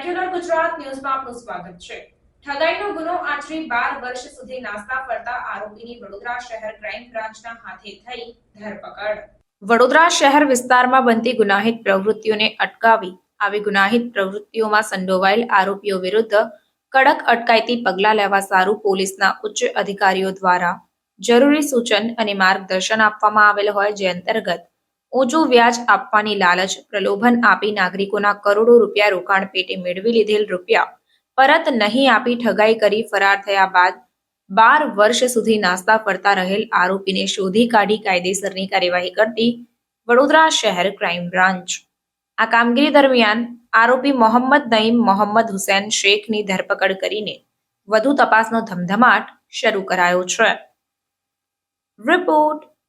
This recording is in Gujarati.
ગુજરાત ન્યૂઝમાં આપનું સ્વાગત છે. ઠગાઈનો ગુનો આચરી 12 વર્ષ સુધી નાસ્તા ફરતા આરોપીની વડોદરા શહેર ક્રાઇમ બ્રાન્ચના હાથે થઈ ધરપકડ. વડોદરા શહેર વિસ્તારમાં બનતી ગુનાહિત પ્રવૃત્તિઓને અટકાવી આવી ગુનાહિત પ્રવૃત્તિઓમાં સંડોવાયેલ આરોપીઓ વિરુદ્ધ કડક અટકાયતી પગલાં લેવા સારું પોલીસના ઉચ્ચ અધિકારીઓ દ્વારા જરૂરી સૂચન અને માર્ગદર્શન આપવામાં આવેલ હોય જે અંતર્ગત ઊંચું વ્યાજ આપવાની લાલચ પ્રલોભન આપી નાગરિકોના કરોડો રૂપિયા રોકાણ પેટે મેળવી લીધેલ રૂપિયા પરત નહીં આપી ઠગાઈ કરી ફરાર થયા બાદ બાર વર્ષ સુધી નાસ્તા ફરતા રહેલ આરોપીને શોધી કાઢી કાયદેસરની કાર્યવાહી કરતી વડોદરા શહેર ક્રાઇમ બ્રાન્ચ. આ કામગીરી દરમિયાન આરોપી મોહમ્મદ નઈમ મોહમ્મદ હુસેન શેખની ધરપકડ કરીને વધુ તપાસનો ધમધમાટ શરૂ કરાયો છે. રિપોર્ટ